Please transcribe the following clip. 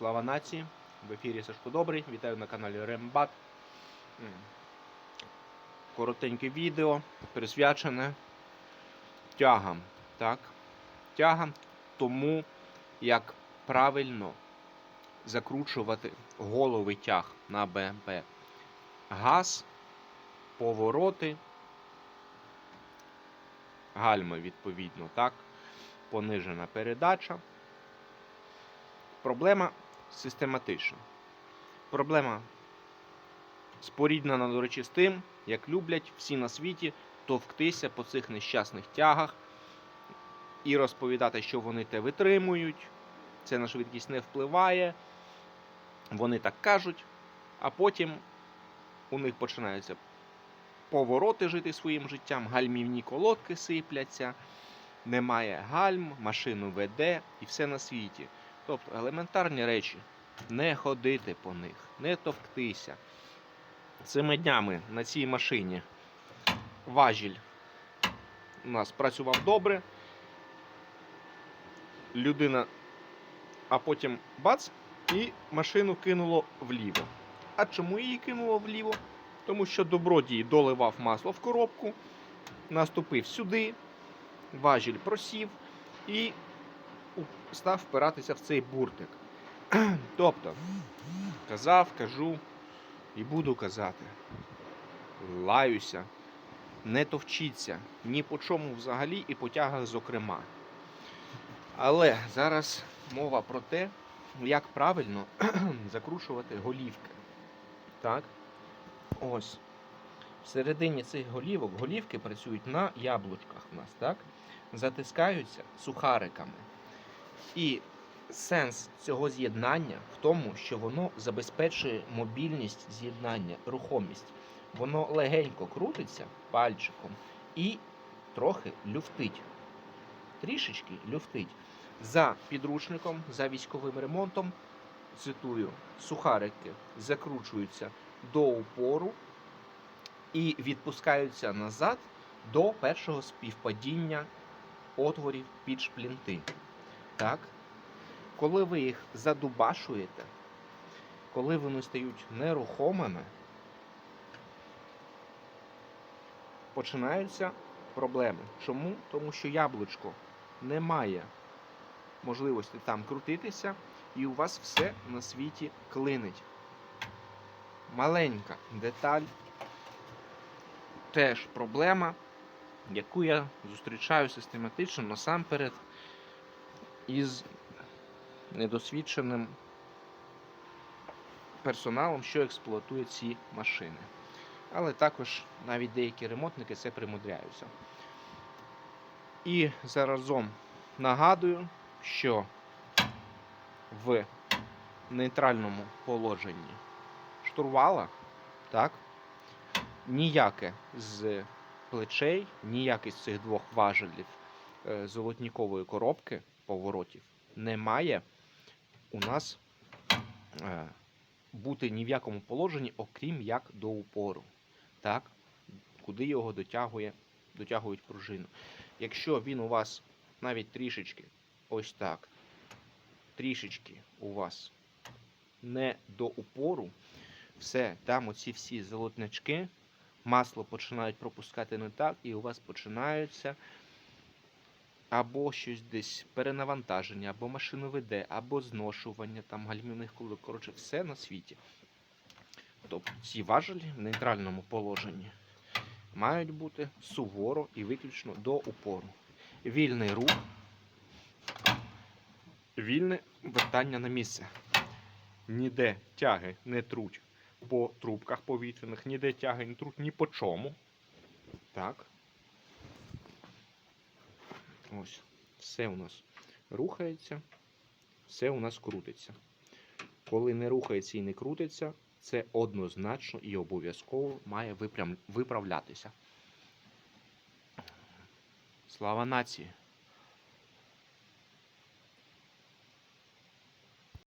Слава нації! В ефірі Сашко Добрий. Вітаю на каналі Рембат. Коротеньке відео присвячене тягам. Так? Тягам тому, як правильно закручувати голови тяг на БМП. Газ, повороти, гальми, відповідно, так? Понижена передача. Проблема систематична. Проблема споріднена, до речі, з тим, як люблять всі на світі товктися по цих нещасних тягах і розповідати, що вони те витримують, це на швидкість не впливає. Вони так кажуть, а потім у них починаються повороти жити своїм життям, гальмівні колодки сипляться, немає гальм, машину веде і все на світі. Тобто елементарні речі. Не ходити по них, не товктися. Цими днями на цій машині важіль у нас працював добре. Людина, а потім бац, і машину кинуло вліво. А чому її кинуло вліво? Тому що добродій доливав масло в коробку, наступив сюди, важіль просів і став впиратися в цей буртик. Тобто, казав, кажу і буду казати. Лаюся, не товчіться ні по чому взагалі і по тягах зокрема. Але зараз мова про те, як правильно закручувати голівки. Так? Ось. Всередині цих голівок голівки працюють на яблучках у нас, так? Затискаються сухариками. І сенс цього з'єднання в тому, що воно забезпечує мобільність з'єднання, рухомість. Воно легенько крутиться пальчиком і трохи люфтить. Трішечки люфтить. За підручником, за військовим ремонтом, цитую, сухарики закручуються до упору і відпускаються назад до першого співпадіння отворів під шплінти. Так? Коли ви їх задубашуєте, коли вони стають нерухомими, починаються проблеми. Чому? Тому що яблучко не має можливості там крутитися, і у вас все на світі клинить. Маленька деталь теж проблема, яку я зустрічаю систематично насамперед із недосвідченим персоналом, що експлуатує ці машини. Але також навіть деякі ремонтники це примудряються. І заразом нагадую, що в нейтральному положенні штурвала, так, ніяке з плечей, ніяке з цих двох важелів е, золотнікової коробки поворотів не має у нас е, бути ні в якому положенні, окрім як до упору. Так? Куди його дотягує, дотягують пружину. Якщо він у вас навіть трішечки, ось так, трішечки у вас не до упору, все, там оці всі золотнички, масло починають пропускати не так, і у вас починаються або щось десь перенавантаження, або машину веде, або зношування там гальмівних колок. Коротше, все на світі. Тобто ці важелі в нейтральному положенні мають бути суворо і виключно до упору. Вільний рух, вільне вертання на місце. Ніде тяги не труть по трубках повітряних, ніде тяги не труть ні по чому. Так. Ось, все у нас рухається, все у нас крутиться. Коли не рухається і не крутиться, це однозначно і обов'язково має виправлятися. Слава нації!